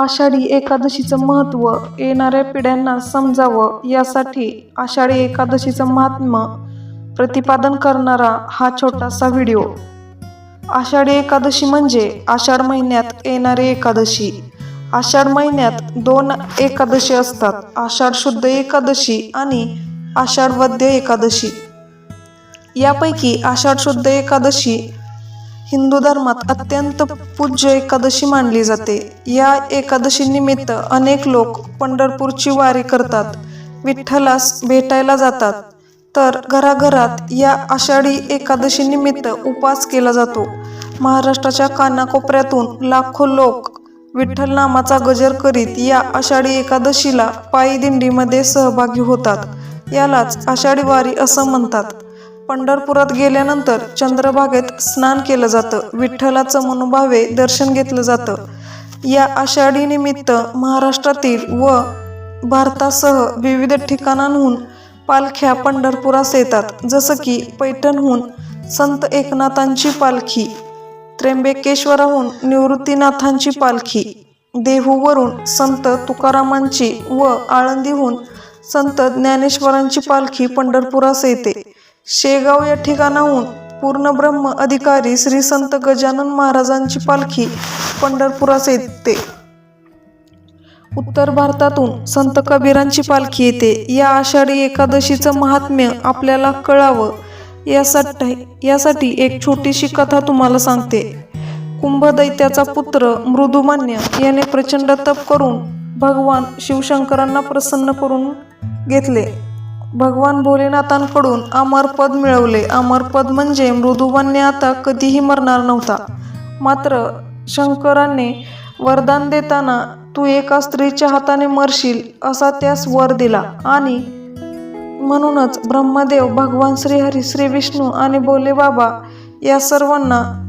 आषाढी एकादशीचं महत्त्व येणाऱ्या पिढ्यांना समजावं यासाठी आषाढी एकादशीचं महात्म प्रतिपादन करणारा हा छोटासा व्हिडिओ. आषाढी एकादशी म्हणजे आषाढ महिन्यात येणारी एकादशी. आषाढ महिन्यात दोन एकादशी असतात आषाढ शुद्ध एकादशी आणि आषाढ वद्य एकादशी. यापैकी आषाढ शुद्ध एकादशी हिंदू धर्मात अत्यंत पूज्य एकादशी मानली जाते. या एकादशी निमित्त अनेक लोक पंढरपूरची वारी करतात विठ्ठलास भेटायला जातात. तर घराघरात या आषाढी एकादशी निमित्त उपवास केला जातो. महाराष्ट्राच्या कानाकोपऱ्यातून लाखो लोक विठ्ठल नामाचा गजर करीत या आषाढी एकादशीला पायी दिंडीमध्ये सहभागी होतात. यालाच आषाढी वारी असं म्हणतात. पंढरपुरात गेल्यानंतर चंद्रभागेत स्नान केलं जातं. विठ्ठलाचं मनोभावे दर्शन घेतलं जातं. या आषाढी निमित्त महाराष्ट्रातील व भारतासह विविध ठिकाणांहून पालख्या पंढरपुरास येतात. जसं की पैठणहून संत एकनाथांची पालखी त्र्यंबकेश्वराहून निवृत्तीनाथांची पालखी देहूवरून संत तुकारामांची व आळंदीहून संत ज्ञानेश्वरांची पालखी पंढरपुरास येते. शेगाव या ठिकाणाहून पूर्ण ब्रह्म अधिकारी श्री संत गजानन महाराजांची पालखी पंढरपुरास येते. उत्तर भारतातून संत कबीरांची पालखी येते. या आषाढी एकादशीचं महात्म्य आपल्याला कळावं. यासाठी यासाठी एक छोटीशी कथा तुम्हाला सांगते. कुंभदैत्याचा पुत्र मृदुमान्य याने प्रचंड तप करून भगवान शिवशंकरांना प्रसन्न करून घेतले. भगवान भोलेनाथांकडून अमरपद मिळवले. अमरपद म्हणजे मृदुमान्य आता कधीही मरणार नव्हता. मात्र शंकराने वरदान देताना तू एका स्त्रीच्या हाताने मरशील असा त्यास वर दिला. आणि म्हणूनच ब्रह्मदेव भगवान श्रीहरी श्री विष्णू आणि भोले बाबा या सर्वांना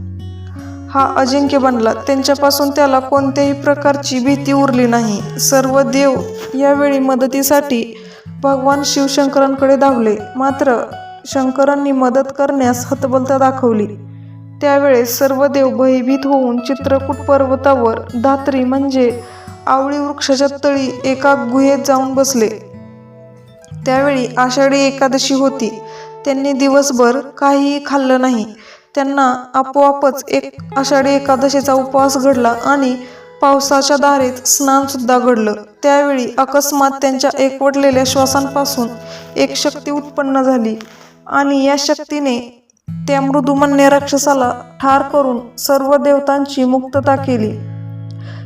हा अजिंक्य बनला. त्यांच्यापासून त्याला कोणत्याही प्रकारची भीती उरली नाही. सर्व देव यावेळी मदतीसाठी भगवान शिवशंकरांकडे धावले. मात्र शंकरांनी मदत करण्यास हतबलता दाखवली. त्यावेळेस सर्व देव भयभीत होऊन चित्रकूट पर्वतावर धात्री म्हणजे आवळी वृक्षाच्या तळी एका गुहेत जाऊन बसले. त्यावेळी आषाढी एकादशी होती. त्यांनी दिवसभर काहीही खाल्लं नाही. त्यांना आपोआपच एक आषाढी एकादशीचा उपवास घडला आणि पावसाच्या दारीत स्नान सुद्धा घडलं. त्यावेळी अकस्मात त्यांच्या एकवटलेल्या श्वासांपासून एक शक्ती उत्पन्न झाली आणि या शक्तीने त्या मृदुमन्य राक्षसाला ठार करून सर्व देवतांची मुक्तता केली.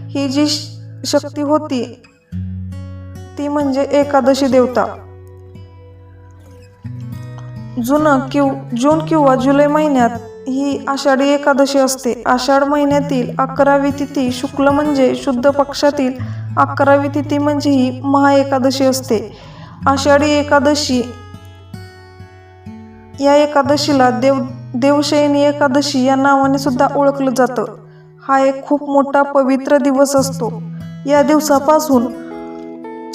ही जी श- शक्ती होती ती म्हणजे एकादशी देवता. जुन किंवा जून किंवा जुलै महिन्यात ही आषाढी एकादशी असते. आषाढ महिन्यातील अकरावी तिथी शुक्ल म्हणजे शुद्ध पक्षातील अकरावी तिथी म्हणजे ही महाएकादशी असते. आषाढी एकादशी या एकादशीला देव देवशयनी एकादशी या नावाने सुद्धा ओळखलं जातं. हा एक खूप मोठा पवित्र दिवस असतो. या दिवसापासून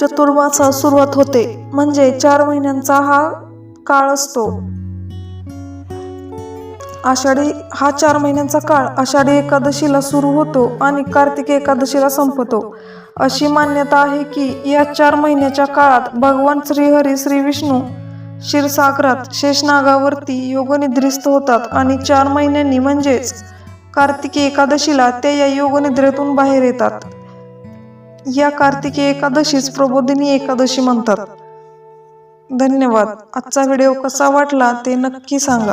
चतुर्मासा सुरुवात होते. म्हणजे चार महिन्यांचा हा काळ असतो. आषाढी हा चार महिन्यांचा काळ आषाढी एकादशीला सुरू होतो आणि कार्तिक एकादशीला संपतो. अशी मान्यता आहे की या चार महिन्याच्या काळात भगवान श्रीहरी श्री विष्णू क्षीरसागरात शेषनागावरती योगनिद्रिस्त होतात आणि चार महिन्यांनी म्हणजेच कार्तिकी एकादशीला ते या योगनिद्रेतून बाहेर येतात. या कार्तिकी एकादशीच प्रबोधिनी एकादशी म्हणतात. धन्यवाद. आजचा व्हिडिओ कसा वाटला ते नक्की सांगा.